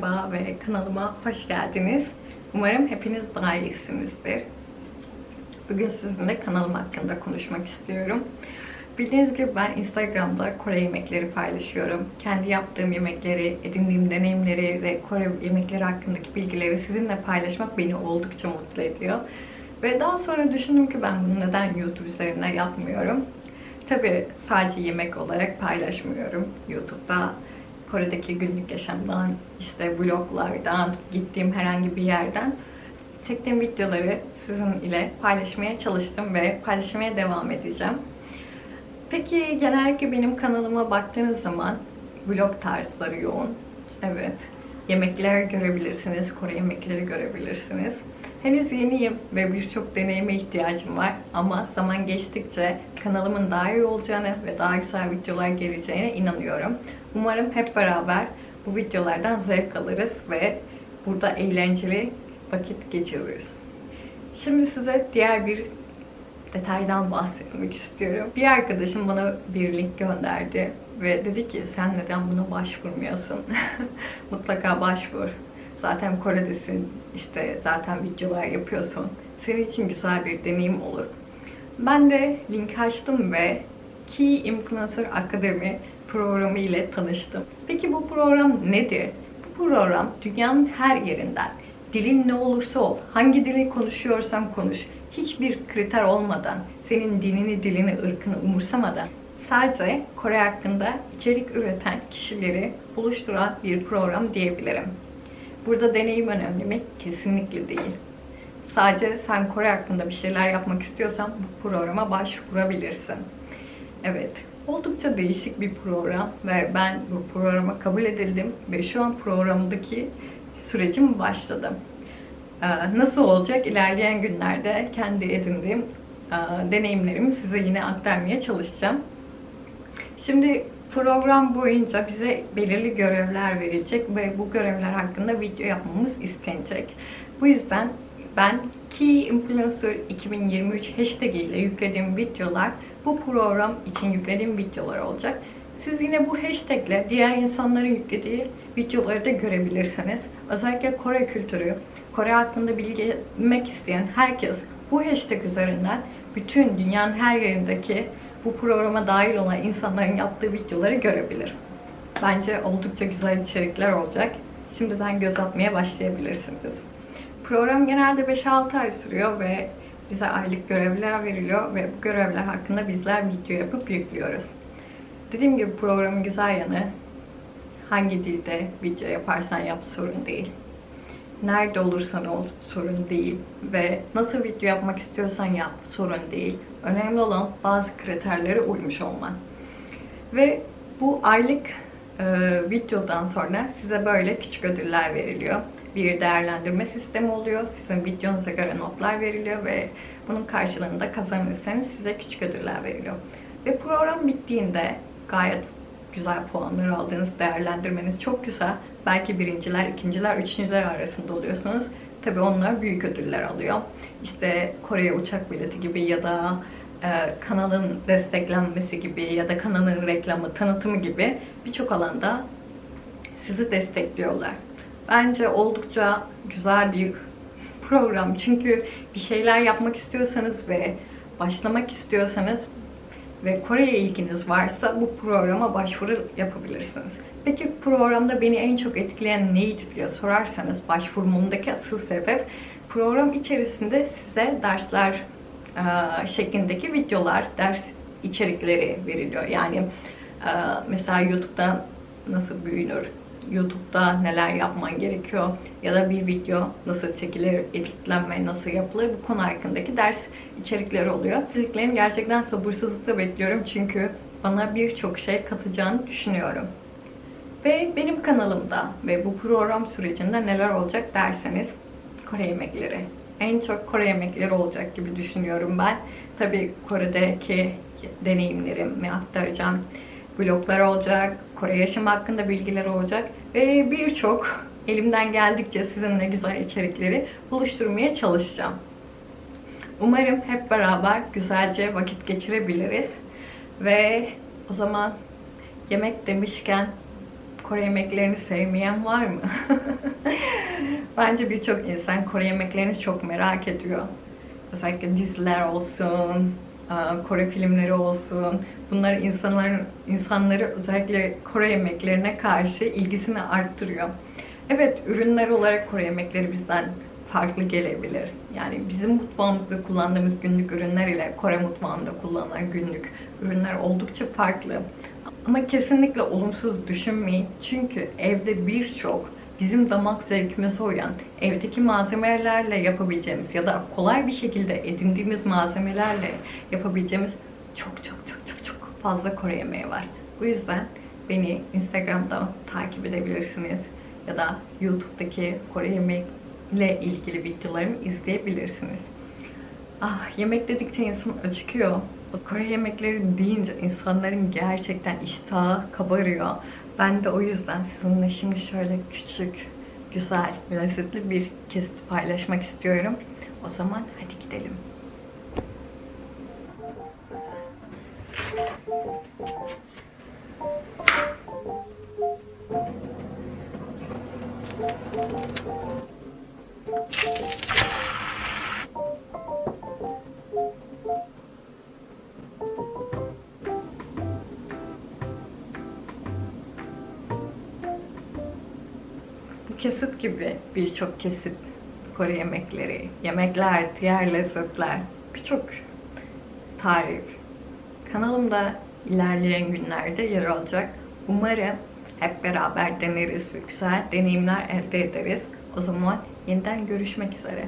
merhaba ve kanalıma hoş geldiniz. Umarım hepiniz daha iyisinizdir. Bugün sizinle kanalım hakkında konuşmak istiyorum. Bildiğiniz gibi ben Instagram'da Kore yemekleri paylaşıyorum. Kendi yaptığım yemekleri, edindiğim deneyimleri ve Kore yemekleri hakkındaki bilgileri sizinle paylaşmak beni oldukça mutlu ediyor. Ve daha sonra düşündüm ki ben bunu neden YouTube üzerine yapmıyorum. Tabii sadece yemek olarak paylaşmıyorum YouTube'da. Kore'deki günlük yaşamdan, işte vloglardan, gittiğim herhangi bir yerden çektiğim videoları sizin ile paylaşmaya çalıştım ve paylaşmaya devam edeceğim. Peki genellikle benim kanalıma baktığınız zaman vlog tarzları yoğun. Evet. Yemekler görebilirsiniz, Kore yemekleri görebilirsiniz. Henüz yeniyim ve birçok deneyime ihtiyacım var ama zaman geçtikçe kanalımın daha iyi olacağını ve daha güzel videolar geleceğine inanıyorum. Umarım hep beraber bu videolardan zevk alırız ve burada eğlenceli vakit geçiririz. Şimdi size diğer bir detaydan bahsetmek istiyorum. Bir arkadaşım bana bir link gönderdi ve dedi ki sen neden buna başvurmuyorsun? Mutlaka başvur. Zaten Kore'desin, işte zaten videolar yapıyorsun. Senin için güzel bir deneyim olur. Ben de link açtım ve Key Influencer Academy programı ile tanıştım. Peki bu program nedir? Bu program dünyanın her yerinden, dilin ne olursa ol, hangi dili konuşuyorsan konuş, hiçbir kriter olmadan, senin dinini, dilini, ırkını umursamadan sadece Kore hakkında içerik üreten kişileri buluşturan bir program diyebilirim. Burada deneyim önemli mi? Kesinlikle değil. Sadece sen Kore hakkında bir şeyler yapmak istiyorsan bu programa başvurabilirsin. Evet, oldukça değişik bir program ve ben bu programa kabul edildim ve şu an programdaki sürecim başladı. Ee, Nasıl olacak? İlerleyen günlerde kendi edindiğim e, deneyimlerimi size yine aktarmaya çalışacağım. Şimdi program boyunca bize belirli görevler verilecek ve bu görevler hakkında video yapmamız istenecek. Bu yüzden ben Key Influencer 2023 hashtag ile yüklediğim videolar bu program için yüklediğim videolar olacak. Siz yine bu hashtag ile diğer insanların yüklediği videoları da görebilirsiniz. Özellikle Kore kültürü, Kore hakkında bilgi edinmek isteyen herkes bu hashtag üzerinden bütün dünyanın her yerindeki bu programa dahil olan insanların yaptığı videoları görebilir. Bence oldukça güzel içerikler olacak. Şimdiden göz atmaya başlayabilirsiniz. Program genelde 5-6 ay sürüyor ve bize aylık görevler veriliyor ve bu görevler hakkında bizler video yapıp yüklüyoruz. Dediğim gibi programın güzel yanı hangi dilde video yaparsan yap sorun değil. Nerede olursan ol sorun değil ve nasıl video yapmak istiyorsan yap sorun değil. Önemli olan bazı kriterlere uymuş olman. Ve bu aylık e, videodan sonra size böyle küçük ödüller veriliyor. Bir değerlendirme sistemi oluyor. Sizin videonuza göre notlar veriliyor ve bunun karşılığında kazanırsanız size küçük ödüller veriliyor. Ve program bittiğinde gayet güzel puanlar aldığınız değerlendirmeniz çok güzel. Belki birinciler, ikinciler, üçüncüler arasında oluyorsunuz. Tabii onlar büyük ödüller alıyor. İşte Kore'ye uçak bileti gibi ya da e, kanalın desteklenmesi gibi ya da kanalın reklamı, tanıtımı gibi birçok alanda sizi destekliyorlar. Bence oldukça güzel bir program. Çünkü bir şeyler yapmak istiyorsanız ve başlamak istiyorsanız ve Kore'ye ilginiz varsa bu programa başvuru yapabilirsiniz. Peki programda beni en çok etkileyen neydi diye sorarsanız başvurmamdaki asıl sebep program içerisinde size dersler e, şeklindeki videolar, ders içerikleri veriliyor. Yani e, mesela YouTube'da nasıl büyünür, YouTube'da neler yapman gerekiyor ya da bir video nasıl çekilir, editlenme nasıl yapılır bu konu hakkındaki ders içerikleri oluyor. İçeriklerini gerçekten sabırsızlıkla bekliyorum çünkü bana birçok şey katacağını düşünüyorum. Ve benim kanalımda ve bu program sürecinde neler olacak derseniz Kore yemekleri. En çok Kore yemekleri olacak gibi düşünüyorum ben. Tabii Kore'deki deneyimlerimi aktaracağım. Vloglar olacak, Kore yaşamı hakkında bilgiler olacak ve birçok elimden geldikçe sizinle güzel içerikleri buluşturmaya çalışacağım. Umarım hep beraber güzelce vakit geçirebiliriz. Ve o zaman yemek demişken Kore yemeklerini sevmeyen var mı? Bence birçok insan Kore yemeklerini çok merak ediyor. Özellikle diziler olsun, Kore filmleri olsun. Bunlar insanların insanları özellikle Kore yemeklerine karşı ilgisini arttırıyor. Evet, ürünler olarak Kore yemekleri bizden farklı gelebilir. Yani bizim mutfağımızda kullandığımız günlük ürünler ile Kore mutfağında kullanılan günlük ürünler oldukça farklı. Ama kesinlikle olumsuz düşünmeyin. Çünkü evde birçok bizim damak zevkimize uyan, evdeki malzemelerle yapabileceğimiz ya da kolay bir şekilde edindiğimiz malzemelerle yapabileceğimiz çok çok çok çok çok fazla Kore yemeği var. Bu yüzden beni Instagram'da takip edebilirsiniz ya da YouTube'daki Kore yemekle ilgili videolarımı izleyebilirsiniz. Ah yemek dedikçe insan acıkıyor. Kore yemekleri deyince insanların gerçekten iştahı kabarıyor. Ben de o yüzden sizinle şimdi şöyle küçük, güzel, lezzetli bir kesit paylaşmak istiyorum. O zaman hadi gidelim. Bu kesit gibi birçok kesit Kore yemekleri, yemekler, diğer lezzetler, birçok tarif kanalımda ilerleyen günlerde yer alacak. Umarım hep beraber deneriz ve güzel deneyimler elde ederiz. O zaman yeniden görüşmek üzere.